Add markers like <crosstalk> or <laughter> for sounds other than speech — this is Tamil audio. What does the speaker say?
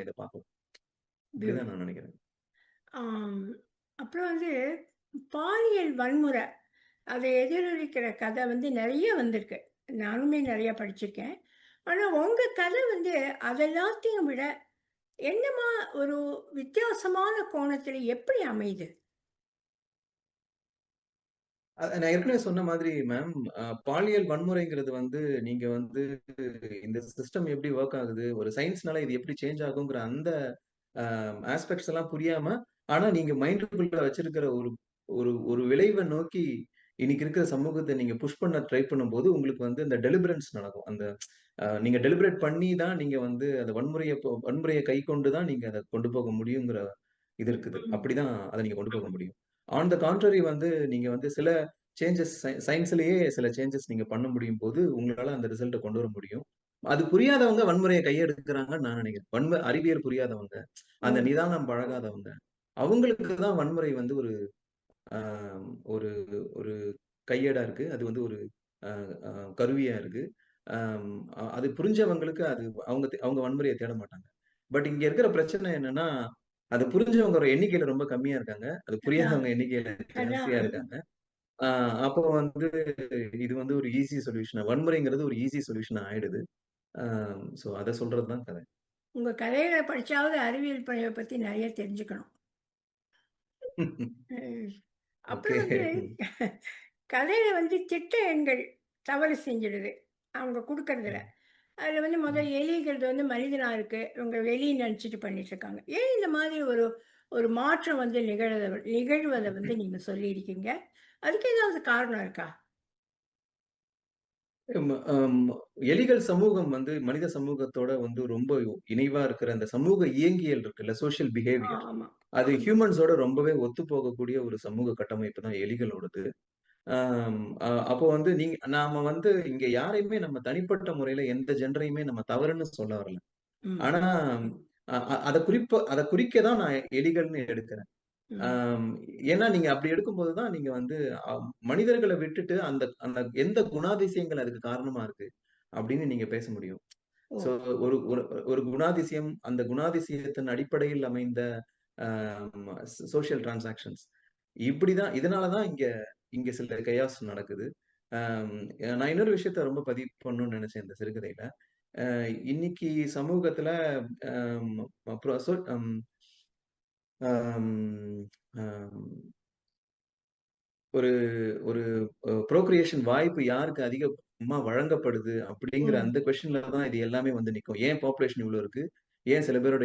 நம்ம இத பார்க்கலாம். பியூட்டிஃபுல். நான் நினைக்கிறேன். அப்புறம் வந்து பாலியல் வன்முறை. அத எதிரொலிக்கிற கதை வந்து நெறைய வந்திருக்கு. நானுமே நெறைய படிச்சிருக்கேன். ஆனா உங்க கதை வந்து அதெல்லாத்தையும் விட என்னமா ஒரு வித்தியாசமான கோணத்தில எப்படி அமையுது? நான் ஏற்கனவே சொன்ன மாதிரி மேம், பாலியல் வன்முறைங்கிறது வந்து நீங்க வந்து இந்த சிஸ்டம் எப்படி வொர்க் ஆகுது? ஒரு சயன்ஸ்னால இது எப்படி சேஞ்ச் ஆகுங்கிற அந்த ஆஸ்பெக்ட்ஸ் எல்லாம் புரியாம, ஆனா நீங்க மைண்டுக்குள்ள வச்சிருக்கிற ஒரு ஒரு ஒரு விளைவ நோக்கி இன்னைக்கு இருக்கிற சமூகத்த நீங்க புஷ் பண்ண ட்ரை பண்ணும்போது, உங்களுக்கு வந்து இந்த டெலிபரன்ஸ் நடக்கும். அந்த நீங்க டெலிபரேட் பண்ணி தான் நீங்க வந்து அந்த வன்முறைய வன்முறைய கைக்கொண்டு தான் நீங்க அத கொண்டு போக முடியுங்கிற இது இருக்குது. அப்படிதான் அத நீங்க கொண்டு போக. முடியும். ஆன் த கான்ட்ரரி வந்து நீங்க வந்து சில சேஞ்சஸ் சய சயன்ஸ்லயே சில சேஞ்சஸ் நீங்க பண்ண முடியும்போது, உங்களால அந்த ரிசல்ட்ட கொண்டு வர முடியும். அது புரியாதவங்க வன்முறைய கையெடுக்குறாங்கன்னு நான் நினைக்கிறேன். வன்ம அறிவியல் புரியாதவங்க, அந்த! நிதானம் பழகாதவங்க, அவங்களுக்கு தான் வன்முறை வந்து ஒரு ஒரு ஒரு கையேடா இருக்கு. அது வந்து ஒரு கருவியா இருக்கு. அது புரிஞ்சவங்களுக்கு அது அவங்க அவங்க வன்முறைய தேட மாட்டாங்க. பட் இங்க இருக்கிற பிரச்சனை என்னன்னா, அத புரிஞ்சவங்க எண்ணிக்கையில ரொம்ப கம்மியா இருக்காங்க. அது. புரியாதவங்க எண்ணிக்கையில. ஜாஸ்தியா இருக்காங்க. ஆ அப்போ வந்து இது வந்து ஒரு ஈஸி சொல்யூஷன். வன்முறைங்கிறது ஒரு ஈஸி சொல்யூஷனா ஆயிடுது. ஆ சோ அத சொல்றது தான் கதை. உங்க கதைகள படிச்சாவது அறிவியல் பணிய பத்தி நெறைய தெரிஞ்சுக்கணும். <laughs> அப்புறம் வந்து கதையில வந்து திட்ட எண்கள் தவறு செஞ்சிடுது. அவங்க குடுக்கறதுல. அதுல வந்து ம். முதல்ல எலிங்கிறது வந்து மனிதனா இருக்கு. இவங்க எலின்னு நெனச்சுட்டு பண்ணிட்டுருக்காங்க. ஏன் இந்த மாதிரி ஒரு ஒரு மாற்றம் வந்து நிகழத நிகழ்வத வந்து நீங்க சொல்லியிருக்கீங்க? அதுக்கு ஏதாவது காரணம் இருக்கா? எலிகள் சமூகம் வந்து மனித சமூகத்தோட வந்து ரொம்ப இணைவா இருக்கிற அந்த சமூக இயங்கியல் இருக்குல்ல, சோசியல் பிஹேவியர். அது. ஹியூமன்ஸோட ரொம்பவே ஒத்துப்போகக்கூடிய ஒரு சமூக கட்டமைப்பு தான் எலிகளோடது. ஆம் அ அப்போ வந்து நீங்க நாம வந்து இங்க யாரையுமே நம்ம தனிப்பட்ட முறையில எந்த ஜெண்டரையுமே நம்ம தவறுன்னு சொல்ல வரல. ம். ஆனா அ அ அத குறிப்ப அத குறிக்க தான் நான் எலிகள்னு எடுக்கிறேன். ம். ஆம் ஏன்னா நீங்க அப்படி எடுக்கும்போது தான் நீங்க வந்து அ மனிதர்கள விட்டுட்டு அந்த அந்த எந்த குணாதிசயங்கள் அதுக்கு காரணமா இருக்கு அப்படின்னு நீங்க பேச முடியும். ஓ! ஸோ ஒரு ஒரு ஒரு குணாதிசயம், அந்த குணாதிசயத்தின் அடிப்படையில் அமைந்த அ சோசியல் டிரான்சாக்ஷன்ஸ். இப்படிதான் இதனால தான் இங்க இங்க சில கேயாஸ் நடக்குது. நான் இன்னொரு விஷயத்த ரொம்ப பதிவு பண்ணணும்னு நெனச்சேன் இந்த சிறுகதையில. இன்னைக்கு சமூகத்துல ஒரு ஒரு ப்ரோக்ரியேஷன் வாய்ப்பு யாருக்கு அதிகமா வழங்கப்படுது அப்படிங்கிற. அந்த கொஸ்டின்ல தான் இது எல்லாமே வந்து நிக்கும். ஏன் பாப்புலேஷன் இவ்ளோ இருக்கு? ஏன் சில பேரோட